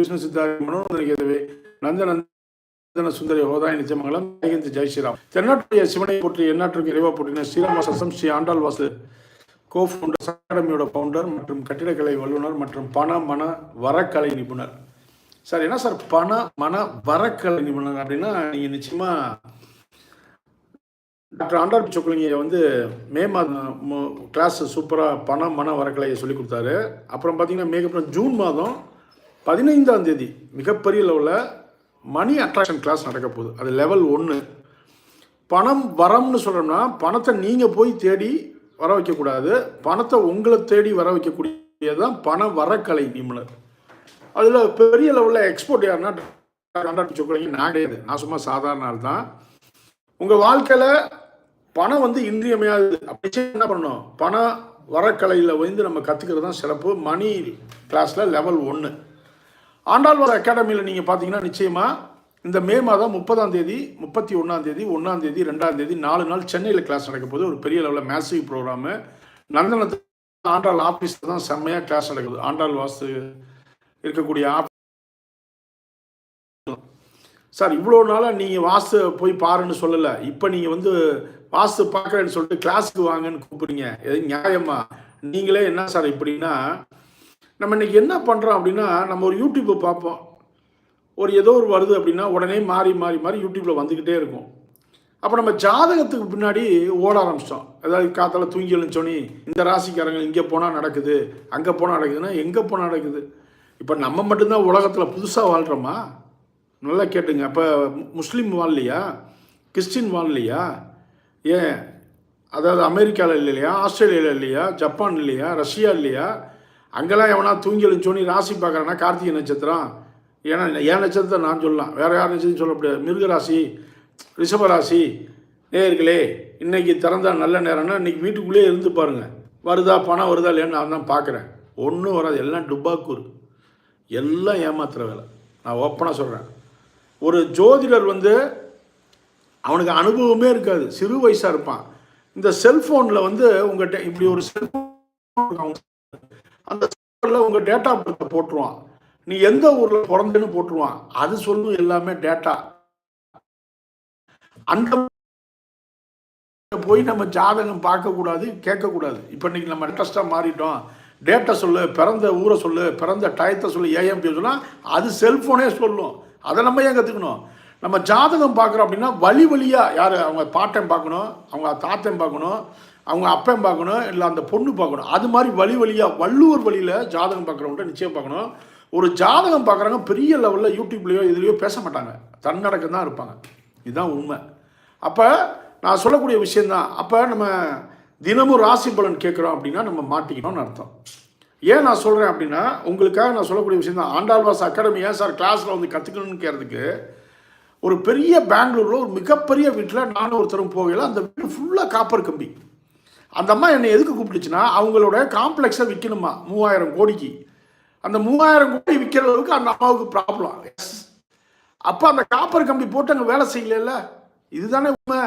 விஷ்ணு சித்தாரி மனோநந்தன கேதுவே நந்தன சுந்தரி ஹோதாய் நிச்சயமங்கலம் ஜெயந்தி ஜெய் ஸ்ரீராம். தென்னாட்டுடைய சிவனை போற்றி எந்நாட்டுக்கு இறைவா போற்றின ஸ்ரீராமசம் ஸ்ரீ ஆண்டாள் வாசு கோ ஃபவுண்டர் அகாடமியோட ஃபவுண்டர் மற்றும் கட்டிடக்கலை வல்லுநர் மற்றும் பண மன வரக்கலை நிபுணர். சார் என்ன சார் பண மன வரக்கலை நிபுணர் அப்படின்னா நீங்கள் நிச்சயமாக டாக்டர் ஆண்டாள் சொக்கலிங்க வந்து மே மாதம் கிளாஸ் சூப்பராக பண மன வரக்கலையை சொல்லி கொடுத்தாரு. அப்புறம் பார்த்தீங்கன்னா மேகப்புறம் ஜூன் மாதம் பதினைந்தாம் தேதி மிகப்பெரிய லெவலில் மணி அட்ராக்ஷன் கிளாஸ் நடக்க போகுது. அது லெவல் ஒன்று பணம் வரம்னு சொல்கிறோம்னா பணத்தை நீங்கள் போய் தேடி வர வைக்கக்கூடாது. பணத்தை உங்களை தேடி வர வைக்கக்கூடியதான் பண வரக்கலை நிபுணர். அதில் பெரிய லெவலில் எக்ஸ்போர்ட் யாருன்னா டாக்டர் சொக்கலைங்க நான் கிடையாது நான் சும்மா சாதாரண ஆள் தான். உங்கள் வாழ்க்கையில் பணம் வந்து இன்றியமையாது அப்படி என்ன பண்ணணும்? பண வரக்கலையில் வந்து நம்ம கற்றுக்கிறது தான் சிறப்பு மணி கிளாஸில் லெவல் ஒன்று ஆண்டாழ்வார் அகாடமியில் நீங்கள் பார்த்தீங்கன்னா நிச்சயமாக இந்த மே மாதம் முப்பதாம் தேதி முப்பத்தி ஒன்றாம் தேதி ஒன்றாம் தேதி ரெண்டாம் தேதி நாலு நாள் சென்னையில் கிளாஸ் நடக்க போது ஒரு பெரிய லெவலில் மேசிவ் ப்ரோக்ராமு நந்தனத்து ஆண்டாள் ஆஃபீஸில் தான் செம்மையாக கிளாஸ் நடக்குது. ஆண்டாள் வாஸ்து இருக்கக்கூடிய ஆஃபீஸ் சார் இவ்வளோ நாளாக நீங்கள் வாஸ்து போய் பாருன்னு சொல்லலை. இப்போ நீங்கள் வந்து வாஸ்து பார்க்குறேன்னு சொல்லிட்டு கிளாஸுக்கு வாங்கன்னு கூப்பிடுங்க எது நியாயமா? நீங்களே என்ன சார் இப்படின்னா நம்ம இன்றைக்கி என்ன பண்ணுறோம் அப்படின்னா நம்ம ஒரு யூடியூப்பை பார்ப்போம். ஒரு ஏதோ ஒரு வருது அப்படின்னா உடனே மாறி மாறி மாறி யூடியூப்பில் வந்துக்கிட்டே இருக்கும். அப்போ நம்ம ஜாதகத்துக்கு பின்னாடி ஓட ஆரம்பிச்சிட்டோம். அதாவது காத்தால தூங்கி எழுந்தோன்னே இந்த ராசிக்காரங்க இங்கே போனால் நடக்குது அங்கே போனால் நடக்குதுன்னா எங்கே போனால் நடக்குது? இப்போ நம்ம மட்டும்தான் உலகத்தில் புதுசாக வாழ்கிறோமா நல்லா கேட்டுங்க. அப்போ முஸ்லீம் வாழலையா? கிறிஸ்டின் வாழலையா? ஏன்? அதாவது அமெரிக்காவில் இல்லையா? ஆஸ்திரேலியாவில் இல்லையா? ஜப்பான் இல்லையா? ரஷ்யா இல்லையா? அங்கெல்லாம் எவனா தூங்கி எழுந்தோன்னே ராசி பார்க்குறான்னா கார்த்திகை நட்சத்திரம். ஏன்னா என் நட்சத்திரத்தை நான் சொல்லலாம். வேறு யார் நட்சத்திரம் சொல்ல முடியாது. மிருகராசி ரிஷபராசி நேயர்களே இன்னைக்கு திறந்தா நல்ல நேரம்னா இன்றைக்கி வீட்டுக்குள்ளேயே இருந்து பாருங்கள் வருதா பணம் வருதா இல்லையான்னு நான் தான் பார்க்குறேன். ஒன்றும் வராது. எல்லாம் டுப்பாக்கூர் எல்லாம் ஏமாத்துற வேலை. நான் ஓப்பனாக சொல்கிறேன் ஒரு ஜோதிடர் வந்து அவனுக்கு அனுபவமே இருக்காது. சிறு வயசாக இருப்பான். இந்த செல்ஃபோனில் வந்து உங்கள்கிட்ட இப்படி ஒரு செல்ஃபோன் அந்த சர்வரில் உங்கள் டேட்டா பர்த்தை போட்டுருவான். நீ எந்த ஊரில் பிறந்தேன்னு போட்டுருவான். அது சொல்லும் எல்லாமே டேட்டா அந்த போய் நம்ம ஜாதகம் பார்க்கக்கூடாது கேட்கக்கூடாது. இப்போ இன்னைக்கு நம்ம இன்ட்ரெஸ்ட்டாக மாறிட்டோம். டேட்டை சொல்லு பிறந்த ஊரை சொல்லு பிறந்த டயத்தை சொல்லு ஏஎம்பி சொன்னால் அது செல்ஃபோனே சொல்லும். அதை நம்ம ஏன் கற்றுக்கணும் நம்ம ஜாதகம் பார்க்குறோம் அப்படின்னா வழி வழியாக யார் அவங்க பாட்டன் பார்க்கணும் அவங்க தாத்தன் பார்க்கணும் அவங்க அப்பன் பார்க்கணும் இல்லை அந்த பொண்ணு பார்க்கணும். அது மாதிரி வழி வழியாக வள்ளுவர் வழியில் ஜாதகம் பார்க்குறவங்கள்ட்ட நிச்சயம் பார்க்கணும். ஒரு ஜாதகம் பார்க்குறவங்க பெரிய லெவலில் யூடியூப்லேயோ இதுலேயோ பேச மாட்டாங்க. தன்னடக்கம் தான் இருப்பாங்க. இதுதான் உண்மை. அப்போ நான் சொல்லக்கூடிய விஷயந்தான் அப்போ நம்ம தினமும் ராசி பலன் கேட்குறோம் அப்படின்னா நம்ம மாட்டிக்கணும்னு அர்த்தம். ஏன் நான் சொல்கிறேன் அப்படின்னா உங்களுக்காக நான் சொல்லக்கூடிய விஷயம் தான் ஆண்டாள்வாஸ் அகாடமி ஏன் சார் கிளாஸில் வந்து கற்றுக்கணும்னு கேட்கறதுக்கு ஒரு பெரிய பெங்களூரில் ஒரு மிகப்பெரிய வீட்டில் நானும் ஒருத்தரும் போகல அந்த வீடு ஃபுல்லாக காப்பர் கம்பி. அந்த அம்மா என்னை எதுக்கு கூப்பிட்டுச்சுன்னா அவங்களோட காம்ப்ளெக்ஸை விற்கணுமா மூவாயிரம் கோடிக்கு. அந்த மூவாயிரம் கோடி விற்கிற அளவுக்கு அந்த அம்மாவுக்கு ப்ராப்ளம் எஸ் அப்போ அந்த காப்பர் கம்பி போட்டு அங்கே வேலை செய்யல இதுதானே உண்மை.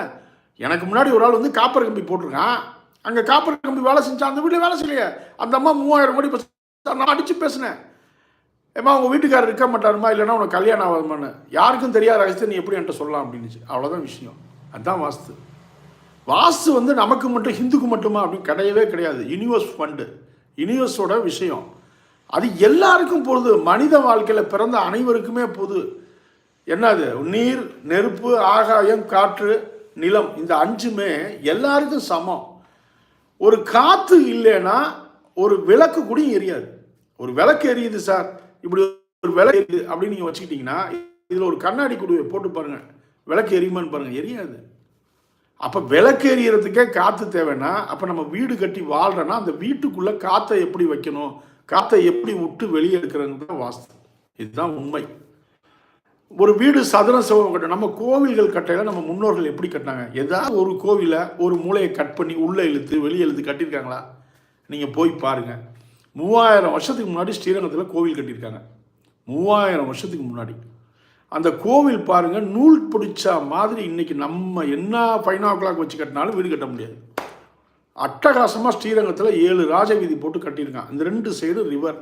எனக்கு முன்னாடி ஒரு ஆள் வந்து காப்பர் கம்பி போட்டிருக்கான். அங்கே காப்பர் கம்பி வேலை செஞ்சா அந்த வீட்டில் வேலை செய்யலையே. அந்த அம்மா மூவாயிரம் கோடி நான் அடித்து பேசினேன். ஏம்மா உங்கள் வீட்டுக்காரர் இருக்க மாட்டாருமா? இல்லைன்னா உனக்கு கல்யாணம் ஆகாதுமான்னு. யாருக்கும் தெரியாத ரகசியத்தை நீ எப்படி என்கிட்ட சொல்லலாம் அப்படின்னுச்சு. அவ்வளோதான் விஷயம். அதுதான் வாஸ்து. வாஸ்து வந்து நமக்கு மட்டும் ஹிந்துக்கு மட்டுமா அப்படின்னு கிடையவே கிடையாது. யூனிவர்ஸ் ஃபண்டு யூனிவர்ஸோட விஷயம். அது எல்லாருக்கும் பொழுது மனித வாழ்க்கையில் பிறந்த அனைவருக்குமே பொது என்னது? நீர் நெருப்பு ஆகாயம் காற்று நிலம். இந்த அஞ்சுமே எல்லாருக்கும் சமம். ஒரு காற்று இல்லைன்னா ஒரு விளக்கு கூட எரியாது. ஒரு விளக்கு எரியுது சார். இப்படி ஒரு விளக்கு எரியுது அப்படின்னு நீங்கள் வச்சுக்கிட்டிங்கன்னா இதில் ஒரு கண்ணாடி குடுவை போட்டு பாருங்க. விளக்கு எரியுமான்னு பாருங்க. எரியாது. அப்போ விளக்கு எரியறதுக்கே காற்று தேவைன்னா அப்போ நம்ம வீடு கட்டி வாழ்கிறோன்னா அந்த வீட்டுக்குள்ளே காற்றை எப்படி வைக்கணும்? காற்றை எப்படி விட்டு வெளியே எடுக்கிறதுன்னு தான் வாஸ்து. இதுதான் உண்மை. ஒரு வீடு சதுர சோகம் கட்ட நம்ம கோவில்கள் கட்டையில நம்ம முன்னோர்கள் எப்படி கட்டினாங்க? ஏதாவது ஒரு கோவிலை ஒரு மூளையை கட் பண்ணி உள்ளே இழுத்து வெளியே இழுத்து கட்டியிருக்காங்களா? நீங்கள் போய் பாருங்கள் மூவாயிரம் வருஷத்துக்கு முன்னாடி ஸ்ரீரங்கத்தில் கோவில் கட்டியிருக்காங்க. மூவாயிரம் வருஷத்துக்கு முன்னாடி. அந்த கோவில் பாருங்கள் நூல் பிடிச்ச மாதிரி இன்றைக்கி நம்ம என்ன ஃபைனா கிளாக் வச்சு கட்டினாலும் வீடு கட்ட முடியாது. அட்டகாசமாக ஸ்ரீரங்கத்தில் ஏழு ராஜவீதி போட்டு கட்டியிருக்கான் இந்த ரெண்டு சைடு ரிவர்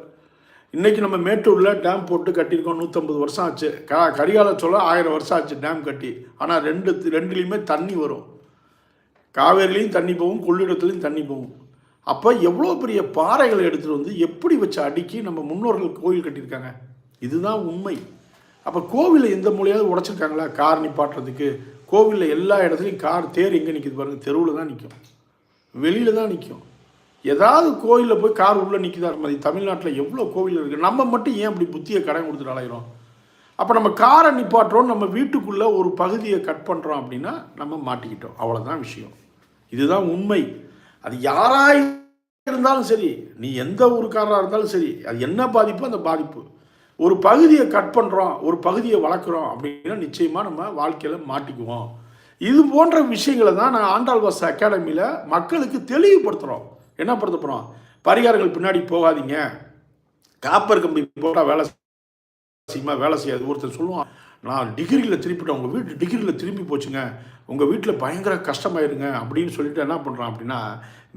இன்றைக்கி நம்ம மேட்டூரில் டேம் போட்டு கட்டியிருக்கோம். நூற்றம்பது வருஷம் ஆச்சு. க கரிகால சொல்ல ஆயிரம் வருஷம் ஆச்சு டேம் கட்டி. ஆனால் ரெண்டு ரெண்டுலேயுமே தண்ணி வரும். காவேரிலையும் தண்ணி போகும் கொள்ளிடத்துலையும் தண்ணி போகும். அப்போ எவ்வளோ பெரிய பாறைகளை எடுத்துகிட்டு வந்து எப்படி வச்சு அடுக்கி நம்ம முன்னோர்கள் கோயில் கட்டியிருக்காங்க? இதுதான் உண்மை. அப்போ கோவிலில் எந்த மூலையாவது உடைச்சிருக்காங்களா? கார் நிப்பாட்டுறதுக்கு. கோவிலில் எல்லா இடத்துலையும் கார் தேர் எங்கே நிற்கிது பாருங்கள் தெருவில் தான் நிற்கும் வெளியில் தான் நிற்கும் ஏதாவது கோயிலில் போய் கார் உள்ளே நிற்கிதா மாதிரி தமிழ்நாட்டில் எவ்வளோ கோவில் இருக்குது நம்ம மட்டும் ஏன் அப்படி புத்தியை கடன் கொடுத்துட்டு அலைகிறோம் அப்போ நம்ம காரை நிப்பாட்டுறோம் நம்ம வீட்டுக்குள்ளே ஒரு பகுதியை கட் பண்ணுறோம் அப்படின்னா நம்ம மாட்டிக்கிட்டோம். அவ்வளோதான் விஷயம். இதுதான் உண்மை. அது யாராக இருந்தாலும் சரி நீ எந்த ஊருக்காரராக இருந்தாலும் சரி அது என்ன பாதிப்பு அந்த பாதிப்பு. ஒரு பகுதியை கட் பண்ணுறோம் ஒரு பகுதியை வளர்க்குறோம் அப்படின்னா நிச்சயமாக நம்ம வாழ்க்கையில் மாட்டிக்குவோம். இது போன்ற விஷயங்களை தான் நான் ஆண்டாள்வாஸ் அகாடமியில் மக்களுக்கு தெளிவுபடுத்துகிறோம் என்ன படுத்த போகிறோம் பரிகாரங்கள் பின்னாடி போகாதீங்க. காப்பர் கம்பி போட்டால் வேலை செய்யுமா. வேலை செய்யாது. ஒருத்தர் சொல்லுவான் நான் டிகிரியில் திருப்பிட்டு உங்கள் வீட்டு டிகிரியில் திரும்பி போச்சுங்க. உங்கள் வீட்டில் பயங்கர கஷ்டமாயிருங்க அப்படின்னு சொல்லிட்டு என்ன பண்ணுறான் அப்படின்னா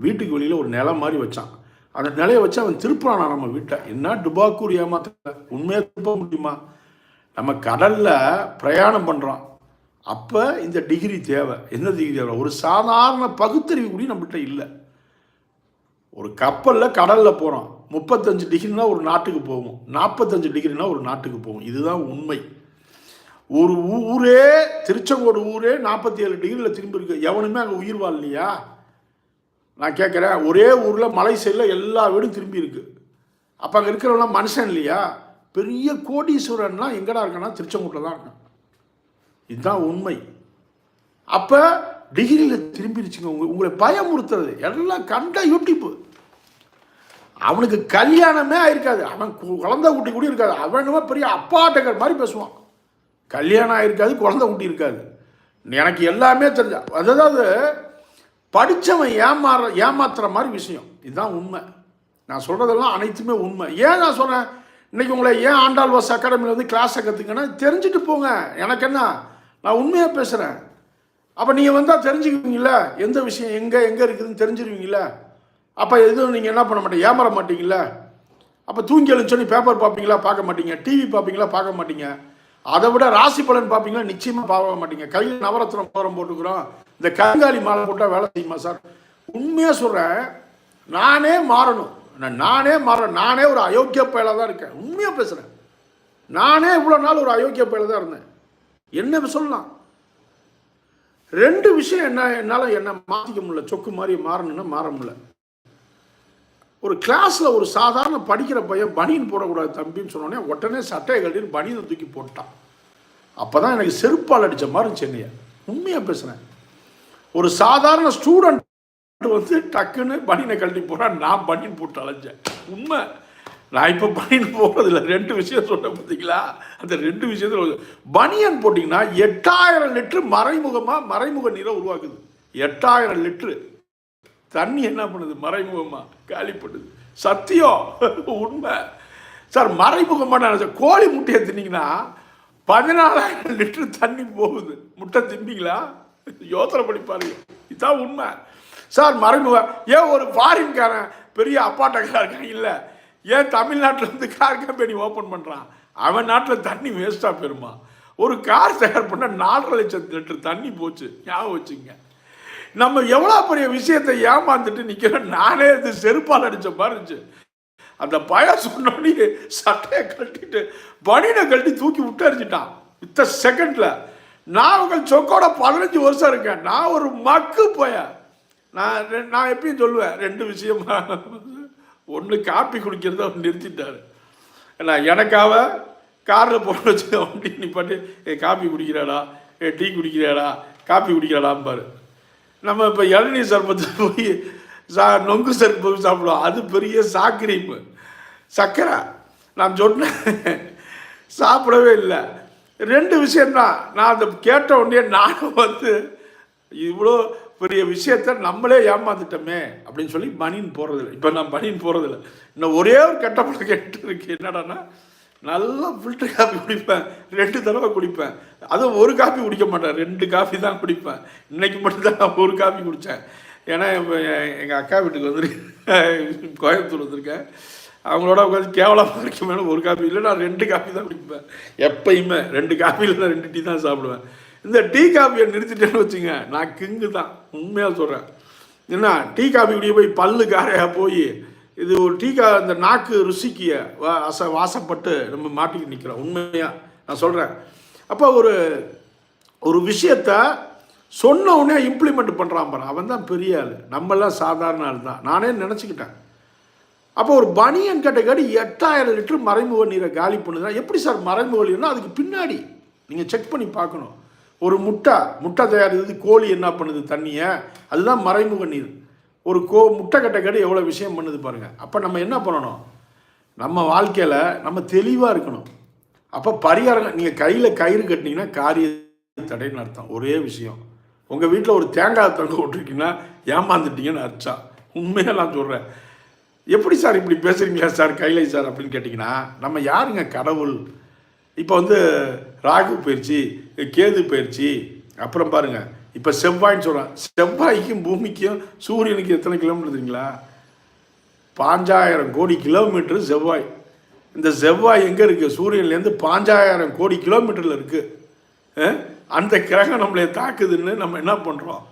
வீட்டுக்கு வெளியில் ஒரு நிலம் மாதிரி வச்சான். அந்த நிலையை வச்சு அவன் திருப்புறானா நம்ம வீட்டை. என்ன டுபாக்கூர் ஏமாத்த உண்மையாக திருப்ப முடியுமா? நம்ம கடலில் பிரயாணம் பண்ணுறோம் அப்போ இந்த டிகிரி தேவை. என்ன டிகிரி தேவை? ஒரு சாதாரண பகுத்தறிவு கூட நம்மகிட்ட இல்லை. ஒரு கப்பலில் கடலில் போகிறோம் முப்பத்தஞ்சு டிகிரினா ஒரு நாட்டுக்கு போகும் நாற்பத்தஞ்சு டிகிரினா ஒரு நாட்டுக்கு போகும் இதுதான் உண்மை. ஒரு ஊரே திருச்செங்கோடு ஊரே நாற்பத்தி ஏழு டிகிரியில் திரும்பி இருக்கு. எவனுமே அங்கே உயிர் வாழலையா? நான் கேட்குறேன் ஒரே ஊரில் மலை சைடில் எல்லா வீடும் திரும்பி இருக்கு. அப்போ அங்கே இருக்கிறவங்களாம் மனுஷன் இல்லையா? பெரிய கோடீஸ்வரன்லாம் எங்கடா இருக்கான்னா? திருச்செங்கோட்டில் தான் இருக்கான். இதுதான் உண்மை. அப்போ டிகிரியில் திரும்பிடுச்சுங்க உங்க உங்களை பயமுறுத்துறது. எல்லாம் கண்ட யூடியூப்பு. அவனுக்கு கல்யாணமே ஆயிருக்காது. அவன் குழந்தை குட்டி கூட இருக்காது. அவனுமே பெரிய அப்பாட்டக்கர் மாதிரி பேசுவான். கல்யாணம் ஆகிருக்காது குழந்தை குட்டி இருக்காது எனக்கு எல்லாமே தெரிஞ்ச அதாவது படித்தவன் ஏமாற ஏமாத்துற மாதிரி விஷயம். இதுதான் உண்மை. நான் சொல்கிறதெல்லாம் அனைத்துமே உண்மை. ஏன் நான் சொல்கிறேன் இன்றைக்கி உங்களை ஏன் ஆண்டாள் வாஸ் அகாடமியில் வந்து கிளாஸை கற்றுக்கன்னா தெரிஞ்சுட்டு போங்க. எனக்கு என்ன? நான் உண்மையாக பேசுகிறேன் அப்போ நீங்கள் வந்தால் தெரிஞ்சுக்குவீங்கள எந்த விஷயம் எங்கே எங்கே இருக்குதுன்னு தெரிஞ்சிருவீங்கள அப்போ எதுவும் நீங்கள் என்ன பண்ண மாட்டீங்க? ஏமாற மாட்டீங்களா அப்போ தூங்கி எழுந்தோன்னே பேப்பர் பார்ப்பீங்களா? பார்க்க மாட்டீங்க. டிவி பார்ப்பீங்களா? பார்க்க மாட்டீங்க. அதை விட ராசி பலன் பார்ப்பீங்களா? நிச்சயமாக பார்க்க மாட்டீங்க. கையில் நவரத்னம் போரம் போட்டுக்கிறோம். இந்த கருங்காலி மாலை போட்டால் வேலை செய்யுமா சார்? உண்மையாக சொல்கிறேன் நானே மாறணும். நான் நானே மாறணும். நானே ஒரு அயோக்கிய பயலாக தான் இருக்கேன். உண்மையாக பேசுகிறேன் நானே இவ்வளோ நாள் ஒரு அயோக்கிய பயலாக தான் இருந்தேன். என்ன சொல்லலாம்? ரெண்டு விஷயம் என்ன என்னால் என்ன மாற்றிக்க முடியல. சொக்கு மாதிரி மாறணும்னா மாற முடியல. ஒரு கிளாஸில் ஒரு சாதாரண படிக்கிற பையன் பனியன் போடக்கூடாது தம்பின்னு சொன்னோடனே உடனே சட்டையை கட்டின்னு பனியனை தூக்கி போட்டான். அப்போ தான் எனக்கு செருப்பால் அடித்த மாதிரி சென்னையை உண்மையாக பேசுகிறேன் ஒரு சாதாரண ஸ்டூடெண்ட் வந்து டக்குன்னு பனியனை கழட்டி போனால் நான் பனியன் போட்டு அலைஞ்சேன். உண்மை. நான் இப்போ பனியன் போகிறதில்ல ரெண்டு விஷயம் சொன்ன பார்த்தீங்களா அந்த ரெண்டு விஷயத்தில் பனியன் போட்டிங்கன்னா எட்டாயிரம் லிட்டரு மறைமுகமாக மறைமுக நீரை உருவாக்குது. எட்டாயிரம் லிட்டரு. தண்ணி என்ன பண்ணுது? மறைமுகமாக காலி பண்ணுது சத்தியம். உண்மை. சார் மறைமுகமான நினைச்சேன். கோழி முட்டையை தின்னீங்கன்னா பதினாலாயிரம் லிட்டர் தண்ணி போகுது. முட்டை தின்னீங்களா? யோசனை பண்ணி பாருங்க. இதுதான் உண்மை. சார் மறைமுகம் ஏன் ஒரு ஃபாரின்காரன் பெரிய அப்பாட்டக்காரன் இருக்கான்? இல்லை. ஏன் தமிழ்நாட்டில் இருந்து கார் கம்பெனி ஓப்பன் பண்ணுறான் அவன் நாட்டில் தண்ணி வேஸ்ட்டாக பெறுமா ஒரு கார் தயார் பண்ண நாலரை லட்சம் லிட்டர் தண்ணி போச்சு. ஞாபகம் வச்சுங்க நம்ம எவ்வளோ பெரிய விஷயத்தை ஏமாந்துட்டு நிற்கிறோம் நானே இது செருப்பால் அடித்த மாதிரி இருந்துச்சு. அந்த பயம் சொன்னோடனே சட்டையை கட்டிட்டு பனியனை கட்டி தூக்கி விட்டு அரிஞ்சிட்டான் இத்த செகண்டில் நான் உங்கள் சொக்கோட பதினஞ்சு வருஷம் இருக்கேன். நான் ஒரு மக்கு போயேன். நான் ரெ- நான் எப்பயும் சொல்லுவேன் ரெண்டு விஷயமா ஒன்று காப்பி குடிக்கிறத அவர் நிறுத்திட்டார். நான் எனக்காக காரில் போட்டு வச்சு வண்டி நிப்பாட்டி ஏ காப்பி குடிக்கிறாடா. ஏ டீ குடிக்கிறாடா. காப்பி குடிக்கிறாடாம்பாரு. நம்ம இப்போ இளநீர் சர்பத்து போய் சா நொங்கு சர்பம் போய் சாப்பிடுவோம். அது பெரிய சாக்கிரீப்பு. சக்கரை. நான் சொன்னேன். சாப்பிடவே இல்லை. ரெண்டு விஷயம்தான். நான் அதை கேட்ட உடனே நானும் வந்து இவ்வளோ பெரிய விஷயத்த நம்மளே ஏமாந்துட்டோமே அப்படின்னு சொல்லி பனியன் போகிறதில்ல இப்போ நான் பனியன் போகிறதில்ல இன்னும் ஒரே ஒரு கெட்ட பழக்கம் கேட்டு இருக்கு. என்னடான்னா நல்லா ஃபில்டர் காஃபி குடிப்பேன். ரெண்டு தடவை குடிப்பேன். அதுவும் ஒரு காஃபி குடிக்க மாட்டேன். ரெண்டு காஃபி தான் குடிப்பேன். இன்னைக்கு மட்டும்தான் நான் ஒரு காஃபி குடித்தேன் ஏன்னா எங்கள் அக்கா வீட்டுக்கு வந்துருக்கேன் கோயம்புத்தூர் வந்திருக்கேன். அவங்களோட உட்காந்து கேவலமாக இருக்குமே ஒரு காஃபி இல்லை நான் ரெண்டு காஃபி தான் குடிப்பேன். எப்பயுமே ரெண்டு காஃபியில் தான் ரெண்டு டீ தான் சாப்பிடுவேன். இந்த டீ காஃபியை நிறுத்திட்டேன்னு வச்சுங்க நான் கிங்கு தான் உண்மையாக சொல்கிறேன் என்ன டீ காஃபி குடிய போய் பல்லு காரையாக போய் இது ஒரு டீக்கா இந்த நாக்கு ருசிக்கிய வா- அச வாசப்பட்டு நம்ம மாட்டிக்கிட்டு நிற்கிறோம் உண்மையாக நான் சொல்கிறேன் அப்போ ஒரு ஒரு விஷயத்த சொன்ன உடனே இம்ப்ளிமெண்ட் பண்ணுறான் பாரு. அவன் தான் பெரிய ஆள். நம்மெல்லாம் சாதாரண ஆள் தான். நானே நினச்சிக்கிட்டேன். அப்போ ஒரு பனியன் கட்டை காடி எட்டாயிரம் லிட்டர் மறைமுக நீரை காலி பண்ணுதுன்னா எப்படி சார் மறைமுக நீர்னா அதுக்கு பின்னாடி நீங்கள் செக் பண்ணி பார்க்கணும். ஒரு முட்டை முட்டை தயாரிக்கிறது கோழி என்ன பண்ணுது தண்ணியை? அதுதான் மறைமுக நீர். ஒரு கோ முட்டை கட்டை எவ்வளோ விஷயம் பண்ணுது பாருங்கள் அப்போ நம்ம என்ன பண்ணணும்? நம்ம வாழ்க்கையில் நம்ம தெளிவாக இருக்கணும். அப்போ பரிகாரம் நீங்கள் கையில் கயிறு கட்டினீங்கன்னா காரிய தடைன்னு அர்த்தம். ஒரே விஷயம். உங்கள் வீட்டில் ஒரு தேங்காய் தங்க விட்டுருக்கீங்கன்னா ஏமாந்துட்டீங்கன்னு அர்த்தம். உண்மையாக நான் சொல்கிறேன் எப்படி சார் இப்படி பேசுகிறீங்களா சார் கைலை சார் அப்படின்னு கேட்டிங்கன்னா நம்ம யாருங்க கடவுள்? இப்போ வந்து ராகு பயிற்சி கேது பயிற்சி அப்புறம் பாருங்கள் இப்போ செவ்வாய்ன்னு சொல்கிறேன் செவ்வாய்க்கும் பூமிக்கும் சூரியனுக்கு எத்தனை கிலோமீட்டர் தெரியுங்களா? பாஞ்சாயிரம் கோடி கிலோமீட்டர் செவ்வாய். இந்த செவ்வாய் எங்கே இருக்குது சூரியன்லேருந்து பாஞ்சாயிரம் கோடி கிலோமீட்டரில் இருக்குது அந்த கிரகம் நம்மளை தாக்குதுன்னு நம்ம என்ன பண்ணுறோம்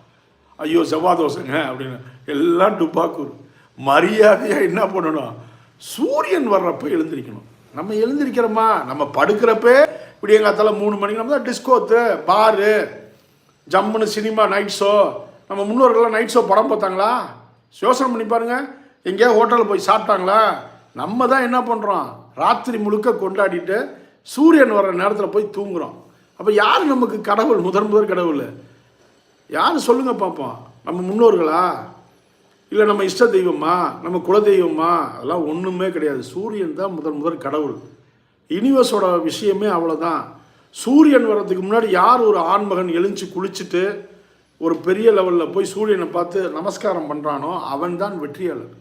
ஐயோ செவ்வாய் தோசைங்க அப்படின்னு. எல்லாம் டுப்பாக்கூர் மரியாதையாக என்ன பண்ணணும்? சூரியன் வர்றப்போ எழுந்திருக்கணும். நம்ம எழுந்திருக்கிறோமா? நம்ம படுக்கிறப்பே இப்படி எங்கள் அத்தால மூணு மணிக்கு நம்ம தான் டிஸ்கோத்து பாரு ஜம்முன்னு சினிமா நைட் ஷோ நம்ம முன்னோர்கள்லாம் நைட் ஷோ படம் பார்த்தாங்களா? யோசனை பண்ணி பாருங்க. எங்கேயோ ஹோட்டலில் போய் சாப்பிட்டாங்களா? நம்ம தான் என்ன பண்ணுறோம் ராத்திரி முழுக்க கொண்டாடிட்டு சூரியன் வர்ற நேரத்தில் போய் தூங்குறோம். அப்போ யார் நமக்கு கடவுள்? முதன் முதல் கடவுள். யார் சொல்லுங்கள் பார்ப்போம். நம்ம முன்னோர்களா? இல்லை நம்ம இஷ்ட தெய்வமா? நம்ம குல தெய்வமா? அதெல்லாம் ஒன்றுமே கிடையாது. சூரியன் தான் முதன் முதல் கடவுள். யூனிவர்ஸோட விஷயமே அவ்வளோதான் சூரியன் வர்றதுக்கு முன்னாடி யார் ஒரு ஆண்மகன் எழுந்து குளிச்சுட்டு ஒரு பெரிய லெவலில் போய் சூரியனை பார்த்து நமஸ்காரம் பண்ணுறானோ அவன் தான் வெற்றியாளர்.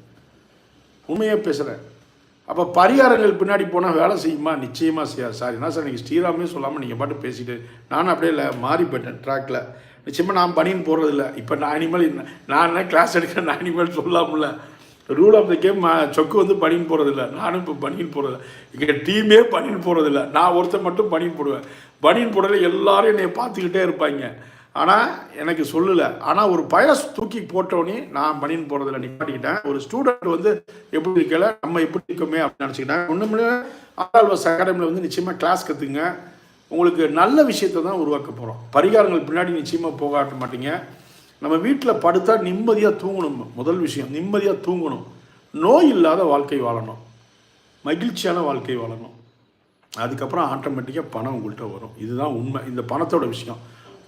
உண்மையாக பேசுகிறேன் அப்போ பரிகாரங்கள் பின்னாடி போனால் வேலை செய்யுமா? நிச்சயமாக செய்யாது. சார் என்ன சார் நீங்கள் ஸ்ரீராமே சொல்லாமல் நீங்கள் பாட்டு பேசிட்டு நானும் அப்படியே இல்லை மாறி போயிட்டேன் ட்ராக்கில் நிச்சயமாக நான் பனியன் போடுறதில்ல இப்போ நான் இனிமேல் என்ன- நான் என்ன கிளாஸ் எடுக்கிறேன் நான் இனிமேல் சொல்லாமல ரூல் ஆஃப் த கேம் சொக்கு வந்து பனியன் போடுறதில்ல நானும் இப்போ பனியன் போடுறதில்ல இங்கே டீமே பனியன் போடுறதில்ல நான் ஒருத்தன் மட்டும் பனியன் போடுவேன். பனியன் போடல எல்லாரும் என்னை பார்த்துக்கிட்டே இருப்பாங்க. ஆனால் எனக்கு சொல்லலை. ஆனால் ஒரு பயஸ் தூக்கி போட்டோன்னே நான் பனியன் போடுறதில்ல நிப்பாட்டிக்கிட்டேன் ஒரு ஸ்டூடெண்ட் வந்து எப்படி இருக்கல நம்ம எப்படி இருக்கோமே அப்படின்னு நினச்சிக்கிட்டேன் ஒன்றுமே ஆல்வாஸ் அகாடமியில் வந்து நிச்சயமாக கிளாஸ் கற்றுங்க உங்களுக்கு நல்ல விஷயத்தை தான் உருவாக்க போகிறோம் பரிகாரங்கள் பின்னாடி நிச்சயமாக போகாட்ட மாட்டீங்க. நம்ம வீட்டில் படுத்தா நிம்மதியாக தூங்கணும். முதல் விஷயம் நிம்மதியாக தூங்கணும். நோய் இல்லாத வாழ்க்கை வாழணும். மகிழ்ச்சியான வாழ்க்கை வாழணும். அதுக்கப்புறம் ஆட்டோமேட்டிக்காக பணம் உங்கள்கிட்ட வரும். இதுதான் உண்மை. இந்த பணத்தோட விஷயம்.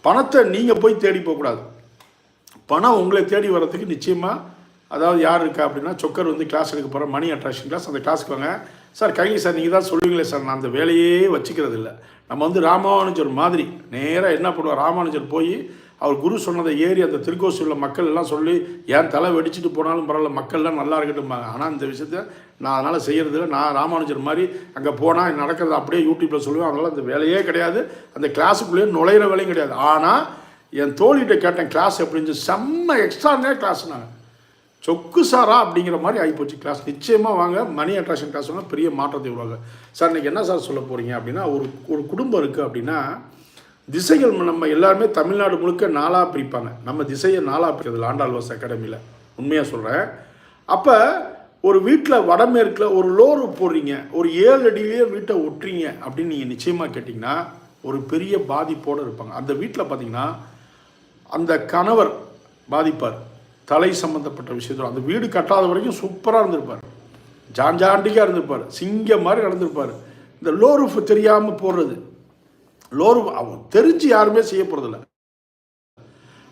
பணத்தை நீங்கள் போய் தேடி போகக்கூடாது பணம் உங்களை தேடி வர்றதுக்கு நிச்சயமாக அதாவது யார் இருக்கா அப்படின்னா சொக்கர் வந்து கிளாஸ் எடுக்க போகிற மணி அட்ராக்ஷன் கிளாஸ் அந்த கிளாஸ்க்கு வாங்க. சார் கைலி சார் நீங்கள் தான் சொல்லுவீங்களே சார் நான் அந்த வேலையே வச்சுக்கிறது இல்லை நம்ம வந்து ராமானுஜர் மாதிரி நேராக என்ன பண்ணுவோம் ராமானுஜர் போய் அவர் குரு சொன்னதை ஏறி அந்த திருக்கோசூரில் மக்கள் எல்லாம் சொல்லி ஏன் தலை வெடிச்சிட்டு போனாலும் பரவாயில்ல மக்கள்லாம் நல்லா இருக்கட்டும்பாங்க ஆனால் இந்த விஷயத்த நான் அதனால் செய்கிறதில்ல நான் ராமானுஜர் மாதிரி அங்கே போனால் நடக்கிறத அப்படியே யூடியூப்பில் சொல்லுவேன். அதனால் அந்த வேலையே கிடையாது. அந்த கிளாஸுக்குள்ளேயே நுழையிற வேலையும் கிடையாது. ஆனால் என் தோழிகிட்ட கேட்டேன் கிளாஸ் எப்படின்னு செம்ம எக்ஸ்ட்ரானே கிளாஸ் நாங்கள் சொக்கு சாரா? அப்படிங்கிற மாதிரி ஆகிப்போச்சு கிளாஸ் நிச்சயமாக வாங்க மணி அட்ராக்ஷன் கிளாஸ் சொன்னால் பெரிய மாற்றத்தை உருவாங்க சார் இன்னைக்கு என்ன சார் சொல்ல போகிறீங்க அப்படின்னா ஒரு ஒரு குடும்பம் இருக்குது அப்படின்னா திசைகள் நம்ம எல்லாருமே தமிழ்நாடு முழுக்க நாளாக பிரிப்பாங்க. நம்ம திசையை நாளாக பிரிக்கிறது ஆண்டாள்வாஸ் அகாடமியில் உண்மையாக சொல்கிறேன் அப்போ ஒரு வீட்டில் வடமேற்கில் ஒரு லோரு போடுறீங்க. ஒரு ஏழு அடியிலேயே வீட்டை ஒட்டுறீங்க அப்படின்னு நீங்கள் நிச்சயமாக கேட்டிங்கன்னா ஒரு பெரிய பாதிப்போடு இருப்பாங்க. அந்த வீட்டில் பார்த்தீங்கன்னா அந்த கணவர் பாதிப்பார். தலை சம்மந்தப்பட்ட விஷயத்தில். அந்த வீடு கட்டாத வரைக்கும் சூப்பராக இருந்திருப்பார். ஜாஞ்சாண்டிக்காக இருந்திருப்பார். சிங்கம் மாதிரி நடந்திருப்பார். இந்த லோரூஃப் தெரியாமல் போடுறது. லோர் தெரிஞ்சு யாருமே செய்ய போகிறதில்ல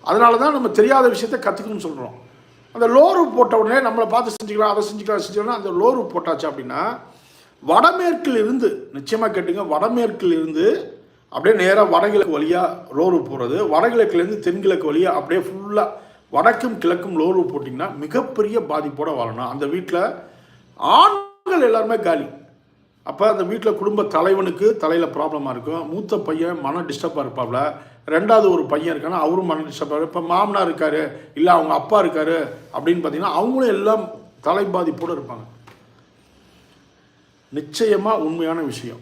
அதனால தான் நம்ம தெரியாத விஷயத்த கற்றுக்கணும்னு சொல்கிறோம் அந்த லோரு போட்ட உடனே நம்மளை பார்த்து செஞ்சுக்கலாம் அதை செஞ்சுக்கலாம் செஞ்சுக்கலாம். அந்த லோரு போட்டாச்சு அப்படின்னா வடமேற்கில் இருந்து நிச்சயமாக கேட்டுங்க வடமேற்கில் இருந்து அப்படியே நேராக வடகிழக்கு வழியாக லோரு போகிறது வடகிழக்குலேருந்து தென்கிழக்கு வழியாக அப்படியே ஃபுல்லாக வடக்கும் கிழக்கும் லோரு போட்டிங்கன்னா மிகப்பெரிய பாதிப்போடு வாழணும் அந்த வீட்டில் ஆண்கள் எல்லாருமே காலி. அப்போ அந்த வீட்டில் குடும்ப தலைவனுக்கு தலையில் ப்ராப்ளமாக இருக்கும். மூத்த பையன் மன டிஸ்டர்பாக இருப்பாப்ல. ரெண்டாவது ஒரு பையன் இருக்கானா அவரும் மன டிஸ்டர்பாக இப்போ மாமனார் இருக்காரு இல்லை அவங்க அப்பா இருக்காரு அப்படின்னு பார்த்தீங்கன்னா அவங்களும் எல்லாம் தலை பாதிப்போடு இருப்பாங்க. நிச்சயமாக உண்மையான விஷயம்.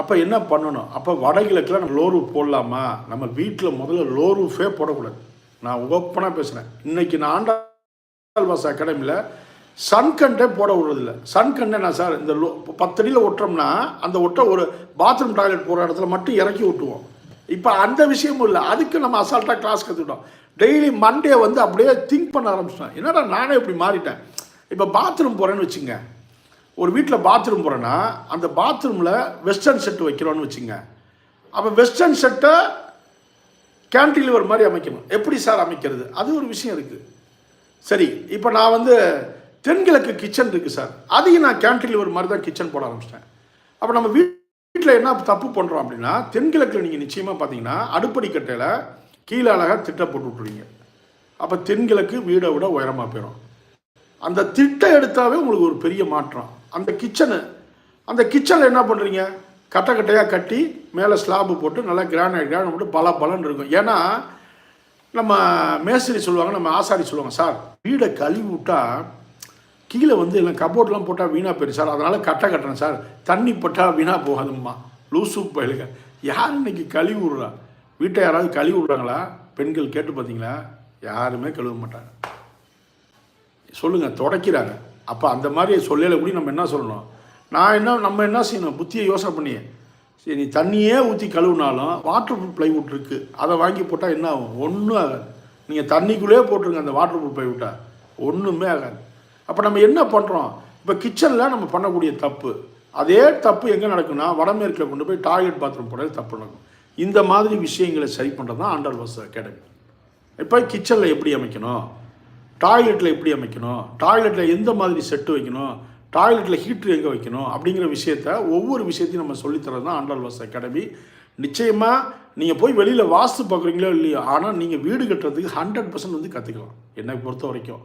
அப்போ என்ன பண்ணணும்? அப்போ வடகிழக்கில் நம்ம லோ போடலாமா? நம்ம வீட்டில் முதல்ல லோ ரூஃபே போடக்கூடாது. நான் ஓப்பனாக பேசுகிறேன் இன்றைக்கி நான் ஆண்டாள் வாச அகாடமியில் சன்கண்டே போட விடுறதில்ல. சன்கண்டே நான் சார் இந்த லோ பத்தடியில் ஒட்டுறோம்னா அந்த ஒட்ட ஒரு பாத்ரூம் டாய்லெட் போகிற இடத்துல மட்டும் இறக்கி விட்டுவோம் இப்போ அந்த விஷயமும் இல்லை. அதுக்கு நம்ம அசால்ட்டாக கிளாஸ் கற்றுக்கிட்டோம் டெய்லி மண்டே வந்து அப்படியே திங்க் பண்ண ஆரம்பிச்சிட்டேன் என்னடா நானே இப்படி மாறிட்டேன்? இப்போ பாத்ரூம் போகிறேன்னு வச்சுங்க. ஒரு வீட்டில் பாத்ரூம் போகிறேன்னா அந்த பாத்ரூமில் வெஸ்டர்ன் செட்டு வைக்கிறோன்னு வச்சுங்க. அப்போ வெஸ்டர்ன் செட்டை கேன்டிலிவர் மாதிரி அமைக்கணும். எப்படி சார் அமைக்கிறது? அது ஒரு விஷயம் இருக்குது சரி இப்போ நான் வந்து தென்கிழக்கு கிச்சன் இருக்குது சார் அதையும் நான் கேன்டிலிவர் மாதிரி தான் கிச்சன் போட ஆரம்பிச்சிட்டேன். அப்போ நம்ம வீட்டில் என்ன தப்பு பண்ணுறோம் அப்படின்னா தென்கிழக்கில் நீங்கள் நிச்சயமாக பார்த்தீங்கன்னா அடுப்படி கட்டையில் கீழே அழகாக திட்ட போட்டு விட்ருவீங்க அப்போ தென்கிழக்கு வீடை விட உயரமாக போயிடும் அந்த திட்டம் எடுத்தாவே உங்களுக்கு ஒரு பெரிய மாற்றம். அந்த கிச்சனு அந்த கிச்சனில் என்ன பண்ணுறீங்க கட்டை கட்டையாக கட்டி மேலே ஸ்லாபு போட்டு நல்லா கிரானைட் கிரானைட் போட்டு பல பலன் இருக்கும். ஏன்னா நம்ம மேஸ்திரி சொல்லுவாங்க நம்ம ஆசாரி சொல்லுவாங்க சார் வீடை கழுவி விட்டால் கீழே வந்து எல்லாம் கபோர்ட்லாம் போட்டால் வீணாக போயிடும் சார். அதனால் கட்டை கட்டுறேன் சார். தண்ணி பட்டால் வீணாக போகாதும்மா. லூசு பயிலுங்க யார் இன்னைக்கு கழுவி விட்றா வீட்டை யாராவது கழுவி விட்றாங்களா பெண்கள் கேட்டு பார்த்தீங்களா யாருமே கழுவ மாட்டாங்க. சொல்லுங்கள் தொடக்கிறாங்க. அப்போ அந்த மாதிரி சொல்லையில் கூட நம்ம என்ன சொல்லணும்? நான் என்ன நம்ம என்ன செய்யணும்? புத்தியை யோசனை பண்ணி சரி நீ தண்ணியே ஊற்றி கழுவுனாலும் வாட்டர் ப்ரூஃப் ப்ளைவுட் இருக்குது அதை வாங்கி போட்டால் என்ன ஆகும்? ஒன்றும் ஆகாது. நீங்கள் தண்ணிக்குள்ளேயே போட்டுருங்க அந்த வாட்டர் ப்ரூஃப் ப்ளைவுட்டை ஒன்றுமே ஆகாது. அப்போ நம்ம என்ன பண்ணுறோம் இப்போ கிச்சனில் நம்ம பண்ணக்கூடிய தப்பு. அதே தப்பு எங்கே நடக்குன்னா வடமேற்கில் கொண்டு போய் டாய்லெட் பாத்ரூம் போடுறது தப்பு நடக்கும். இந்த மாதிரி விஷயங்களை சரி பண்ணுறது தான் ஆண்டர் வாஸ் அகாடமி இப்போ கிச்சனில் எப்படி அமைக்கணும்? டாய்லெட்டில் எப்படி அமைக்கணும்? டாய்லெட்டில் எந்த மாதிரி செட்டு வைக்கணும்? டாய்லெட்டில் ஹீட்ரு எங்கே வைக்கணும்? அப்படிங்கிற விஷயத்த ஒவ்வொரு விஷயத்தையும் நம்ம சொல்லித்தரது தான் ஆண்டாள் வாஸ் அகாடமி நிச்சயமாக நீங்கள் போய் வெளியில் வாஸ்து பார்க்குறீங்களோ இல்லையோ ஆனால் நீங்கள் வீடு கட்டுறதுக்கு ஹண்ட்ரட் பர்சன்ட் வந்து கற்றுக்கலாம் என்னை பொறுத்த வரைக்கும்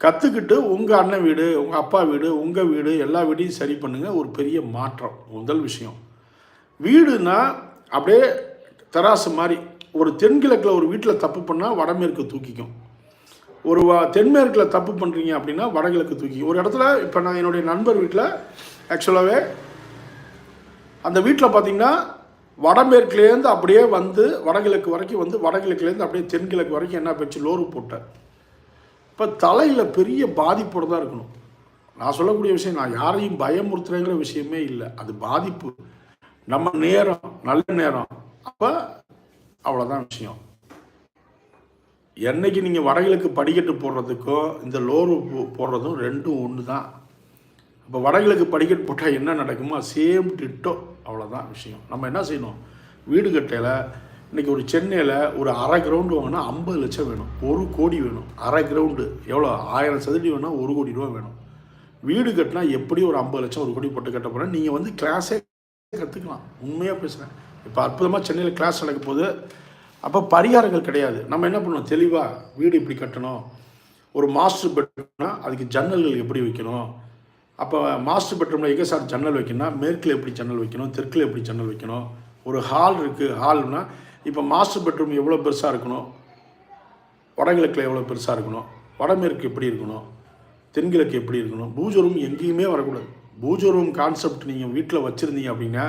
கற்றுக்கிட்டு உங்கள் அண்ணன் வீடு உங்கள் அப்பா வீடு உங்கள் வீடு எல்லா வீடையும் சரி பண்ணுங்கள் ஒரு பெரிய மாற்றம் முதல் விஷயம். வீடுனா அப்படியே தராசு மாதிரி ஒரு தென்கிழக்கில் ஒரு வீட்டில் தப்பு பண்ணால் வடமேற்கு தூக்கிக்கும். ஒரு தென்மேற்கில் தப்பு பண்ணுறீங்க அப்படின்னா வடகிழக்கு தூக்கி ஒரு இடத்துல இப்போ நான் என்னுடைய நண்பர் வீட்டில் ஆக்சுவலாகவே அந்த வீட்டில் பார்த்தீங்கன்னா வடமேற்குலேருந்து அப்படியே வந்து வடகிழக்கு வரைக்கும் வந்து வடகிழக்குலேருந்து அப்படியே தென்கிழக்கு வரைக்கும் என்ன போச்சு லோரு போட்டேன். இப்போ தலையில் பெரிய பாதிப்போடு தான் இருக்கணும். நான் சொல்லக்கூடிய விஷயம் நான் யாரையும் பயமுறுத்துறேங்கிற விஷயமே இல்லை. அது பாதிப்பு. நம்ம நேரம் நல்ல நேரம். அப்போ அவ்வளோதான் விஷயம். என்னைக்கு நீங்கள் வடகிழக்கு படிக்கட்டு போடுறதுக்கும் இந்த லோரு போடுறதும் ரெண்டும் ஒன்று தான் இப்போ வடகிழக்கு படிக்கட்டு போட்டால் என்ன நடக்குமோ சேம் டிட்டோ அவ்வளோதான் விஷயம். நம்ம என்ன செய்யணும்? வீடு கட்டையில் இன்றைக்கி ஒரு சென்னையில் ஒரு அரை கிரவுண்டு வாங்கினா ஐம்பது லட்சம் வேணும். ஒரு கோடி வேணும். அரை கிரவுண்டு எவ்வளோ ஆயிரம் சதுரடி வேணால் ஒரு கோடி ரூபா வேணும். வீடு கட்டினா எப்படி ஒரு ஐம்பது லட்சம் ஒரு கோடி போட்டு கட்ட போகிறேன் நீங்கள் வந்து கிளாஸே கற்றுக்கலாம் உண்மையாக பேசுகிறேன் இப்போ அற்புதமாக சென்னையில் கிளாஸ் நடக்க போது அப்போ பரிகாரங்கள் கிடையாது. நம்ம என்ன பண்ணணும்? தெளிவாக வீடு இப்படி கட்டணும்? ஒரு மாஸ்டர் பெட்ரூம்னா அதுக்கு ஜன்னல்கள் எப்படி வைக்கணும்? அப்போ மாஸ்டர் பெட்ரூமில் எங்கே சார் ஜன்னல் வைக்கணும்னா மேற்கில் எப்படி ஜன்னல் வைக்கணும்? தெற்கில் எப்படி ஜன்னல் வைக்கணும்? ஒரு ஹால் இருக்குது ஹால்னால் இப்போ மாஸ்டர் பெட்ரூம் எவ்வளோ பெருசாக இருக்கணும்? வடகிழக்கில் எவ்வளோ பெருசாக இருக்கணும்? வடமேற்கு எப்படி இருக்கணும்? தென்கிழக்கு எப்படி இருக்கணும்? பூஜை ரூம் எங்கேயுமே வரக்கூடாது. பூஜை ரூம் கான்செப்ட் நீங்கள் வீட்டில் வச்சுருந்தீங்க அப்படின்னா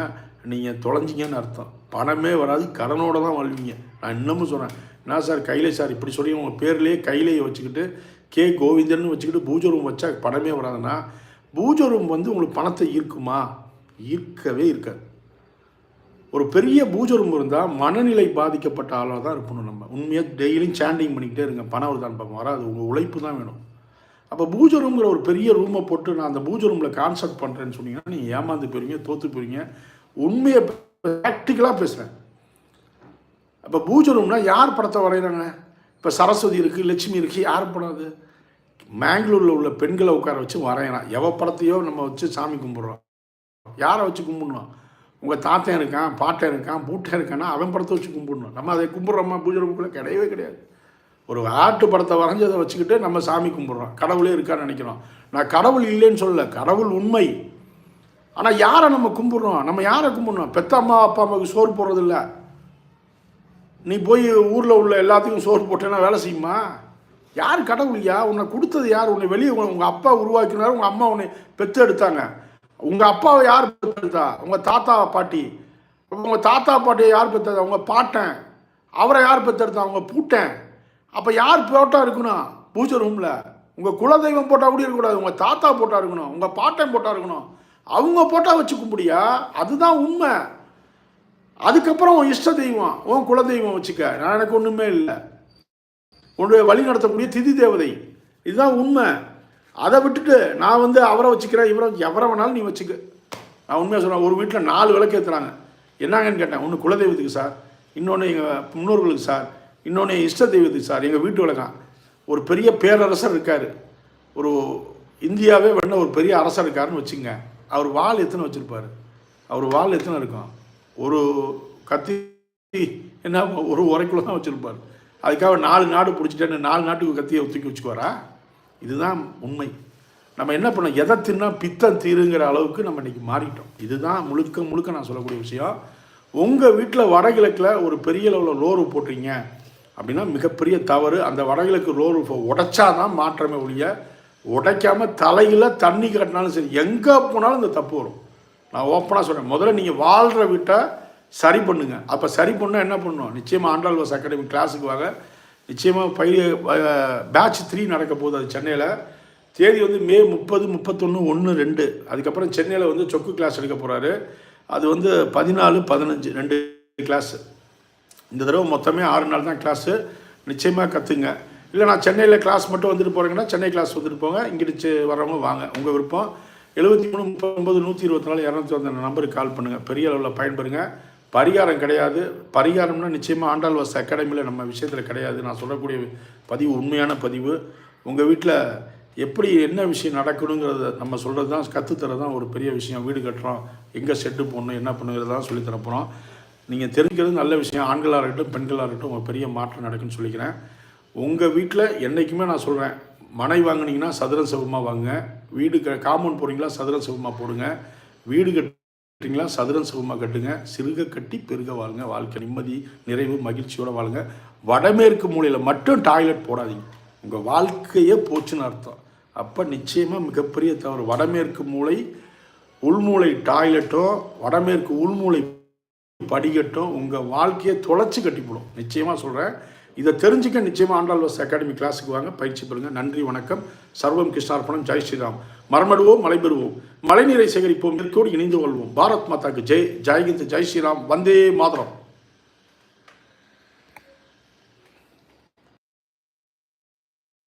நீங்கள் தொலைஞ்சிங்கன்னு அர்த்தம். பணமே வராது கடனோட தான் வாழ்வீங்க. நான் இன்னமும் சொல்கிறேன் என்ன சார் கையிலே சார் இப்படி சொல்லி உங்கள் பேர்லேயே கையிலேயே வச்சுக்கிட்டு கே கோவிந்தன் வச்சுக்கிட்டு பூஜை ரூம் வச்சா பணமே வராதுன்னா பூஜை ரூம் வந்து உங்களுக்கு பணத்தை ஈர்க்குமா? ஈர்க்கவே இருக்காது. ஒரு பெரிய பூஜை ரூம் இருந்தால் மனநிலை பாதிக்கப்பட்ட ஆளாக தான் இருக்கணும் நம்ம. உண்மையாக டெய்லியும் சாண்டிங் பண்ணிக்கிட்டே இருங்க. பணம் வருதான் பார்ப்போம் வராது. உங்கள் உழைப்பு தான் வேணும். அப்போ பூஜை ரூம்ங்கிற ஒரு பெரிய ரூமை போட்டு நான் அந்த பூஜை ரூமில் கான்செப்ட் பண்ணுறேன்னு சொன்னீங்கன்னா நீங்கள் ஏமாந்து போயிருங்க தோற்று போயிருவீங்க உண்மையை ப்ராக்டிக்கலாக பேசுகிறேன் அப்போ பூஜை ரூம்னா யார் படத்தை வரைகிறாங்க இப்போ சரஸ்வதி இருக்குது லட்சுமி இருக்குது யார் படம் அது மேங்களூரில் உள்ள பெண்களை உட்கார வச்சு வரையறான். எவ படத்தையோ நம்ம வச்சு சாமி கும்பிட்றோம். யாரை வச்சு கும்பிடணும்? உங்கள் தாத்தன் இருக்கான் பாட்டன் இருக்கான் பூட்டன் இருக்கான்னா அவன் படத்தை வச்சு கும்பிடணும். நம்ம அதை கும்பிட்றோமா? பூஜை ரூமுக்குள்ளே கிடையவே கிடையாது. ஒரு ஆட்டு படத்தை வரைஞ்சதை வச்சுக்கிட்டு நம்ம சாமி கும்பிட்றோம். கடவுளே இருக்கான்னு நினைக்கிறோம். நான் கடவுள் இல்லைன்னு சொல்லலை. கடவுள் உண்மை. ஆனால் யாரை நம்ம கும்பிட்றோம்? நம்ம யாரை கும்பிட்றோம் பெத்த அம்மா அப்பா அம்மாவுக்கு சோறு போடுறதில்ல. நீ போய் ஊரில் உள்ள எல்லாத்துக்கும் சோறு போட்டேன்னா வேலை செய்யுமா? யார் கடவுள் யா? உன்னை கொடுத்தது யார்? உன்னை வெளியே உங்கள் அப்பா உருவாக்கினார் உங்கள் அம்மா உன்னை பெற்று எடுத்தாங்க உங்கள் அப்பாவை யார் பெற்றெடுத்தா உங்கள் தாத்தா பாட்டி. உங்கள் தாத்தா பாட்டியை யார் பெற்றதா? உங்கள் பாட்டன். அவரை யார் பெற்றெடுத்தா? உங்க பூட்டன். அப்போ யார் போட்டா இருக்கணும்? பூஜை ரூமில் உங்கள் குலதெய்வம் போட்டால் கூட இருக்கக்கூடாது. உங்கள் தாத்தா போட்டா இருக்கணும். உங்கள் பாட்டன் போட்டா இருக்கணும். அவங்க போட்டா வச்சு கும்பிடியா? அதுதான் உண்மை. அதுக்கப்புறம் உன் இஷ்ட தெய்வம் உன் குலதெய்வம் வச்சுக்க. நான் எனக்கு ஒன்றுமே இல்லை. உன்னுடைய வழி நடத்தக்கூடிய திதி தேவதை. இதுதான் உண்மை. அதை விட்டுட்டு நான் வந்து அவரை வச்சுக்கிறேன் இவரை எவரை வேணாலும் நீ வச்சுக்க. நான் உண்மையாக சொல்கிறேன் ஒரு வீட்டில் நாலு விளக்கு ஏற்றுறாங்க என்னங்கன்னு கேட்டேன் ஒன்று குலதெய்வத்துக்கு சார் இன்னொன்று எங்கள் முன்னோர்களுக்கு சார் இன்னொன்று இஷ்ட தெய்வத்துக்கு சார் எங்கள் வீட்டு விளக்கம் ஒரு பெரிய பேரரசர் இருக்கார். ஒரு இந்தியாவே வேண ஒரு பெரிய அரசர் இருக்காருன்னு வச்சுங்க அவர் வால் எத்தனை வச்சுருப்பார்? அவர் வால் எத்தனை இருக்கும்? ஒரு கத்தி என்ன ஒரு உரைக்குள்ள தான் வச்சுருப்பார். அதுக்காக நாலு நாடு பிடிச்சிட்டேன்னு நாலு நாட்டுக்கு கத்தியை தூக்கி வச்சுக்குவாரா? இதுதான் உண்மை. நம்ம என்ன பண்ணோம்? எதை தின்னா பித்தம் தீருங்கிற அளவுக்கு நம்ம இன்றைக்கி மாறிட்டோம். இதுதான் முழுக்க முழுக்க நான் சொல்லக்கூடிய விஷயம். உங்கள் வீட்டில் வடகிழக்கில் ஒரு பெரிய அளவில் லோரு போட்டுறீங்க அப்படின்னா மிகப்பெரிய தவறு. அந்த வடகிழக்கு லோரு உடைச்சா தான் மாற்றமே ஒழிய உடைக்காமல் தலையில் தண்ணி கட்டினாலும் சரி எங்கே போனாலும் இந்த தப்பு வரும். நான் ஓப்பனாக சொல்கிறேன் முதல்ல நீங்கள் வாழ்கிற வீட்டை சரி பண்ணுங்கள் அப்போ சரி பண்ணால் என்ன பண்ணணும் நிச்சயமாக ஆண்டாள்வாஸ் அகாடமி கிளாஸுக்கு வாங்க. நிச்சயமாக பை பேட்ச் த்ரீ நடக்க போகுது அது சென்னையில். தேதி வந்து மே முப்பது முப்பத்தொன்று ஒன்று ரெண்டு. அதுக்கப்புறம் சென்னையில் வந்து சொக்கு கிளாஸ் எடுக்க போகிறாரு அது வந்து பதினாலு பதினஞ்சு ரெண்டு கிளாஸு இந்த தடவை மொத்தமே ஆறு நாள் தான் கிளாஸு நிச்சயமாக கற்றுங்க இல்லை நான் சென்னையில் கிளாஸ் மட்டும் வந்துட்டு போகிறேங்கன்னா சென்னை கிளாஸ் வந்துட்டு போங்க. இங்கிட்டு வரவங்க வாங்க. உங்கள் விருப்பம். எழுபத்தி மூணு முப்பத்தொம்பது நூற்றி இருபத்தி நாலு இரநூத்தி வந்த நம்பருக்கு கால் பண்ணுங்கள் பெரிய அளவில் பயன்பெறுங்க. பரிகாரம் கிடையாது. பரிகாரம்னா நிச்சயமாக ஆண்டாள் வாஸ் அகாடமியில் நம்ம விஷயத்தில் கிடையாது. நான் சொல்லக்கூடிய பதிவு உண்மையான பதிவு. உங்கள் வீட்டில் எப்படி என்ன விஷயம் நடக்கணுங்கிறத நம்ம சொல்கிறது தான் கற்றுத்தரது தான் ஒரு பெரிய விஷயம். வீடு கட்டுறோம் எங்கே செட்டு போடணும் என்ன பண்ணுங்கிறது தான் சொல்லித் நீங்கள் தெரிஞ்சுக்கிறது நல்ல விஷயம். ஆண்களாக இருக்கட்டும் பெண்களாக இருக்கட்டும் ஒரு பெரிய மாற்றம் நடக்குன்னு சொல்லிக்கிறேன். உங்கள் வீட்டில் என்றைக்குமே நான் சொல்கிறேன் மனை வாங்கினீங்கன்னா சதுர சிவமாக வாங்குங்க. வீடு க காம்பவுண்ட் போகிறீங்களா சதுர சிவமாக போடுங்க. வீடு கட்டுறீங்களா? சதுரம் சுகமாக கட்டுங்க. சிறுக கட்டி பெருக வாழுங்க. வாழ்க்கை நிம்மதி நிறைவு மகிழ்ச்சியோடு வாழுங்க. வடமேற்கு மூலையில் மட்டும் டாய்லெட் போடாதீங்க. உங்கள் வாழ்க்கையே போச்சுன்னு அர்த்தம். அப்போ நிச்சயமாக மிகப்பெரிய தவறு. வடமேற்கு மூலை உள்மூளை டாய்லெட்டும் வடமேற்கு உள்மூளை படிக்கட்டும் உங்கள் வாழ்க்கையை தொலைச்சி கட்டிப்படும். நிச்சயமாக சொல்கிறேன் இதை தெரிஞ்சுக்க நிச்சயமாக ஆண்டாள்வாஸ் அகாடமி கிளாஸுக்கு வாங்க பயிற்சி பெறுங்க. நன்றி வணக்கம். சர்வம் கிருஷ்ணார்ப்பணம் ஜெய் ஸ்ரீராம். மரமடுவோம் மலை பெறுவோம். மழைநீரை சேகரிப்போம் இருக்கோடு இணைந்து கொள்வோம். பாரத் மாதாக்கு ஜெய். ஜெய்ஹிந்த் ஜெய் ஸ்ரீராம். வந்தே மாதரம்.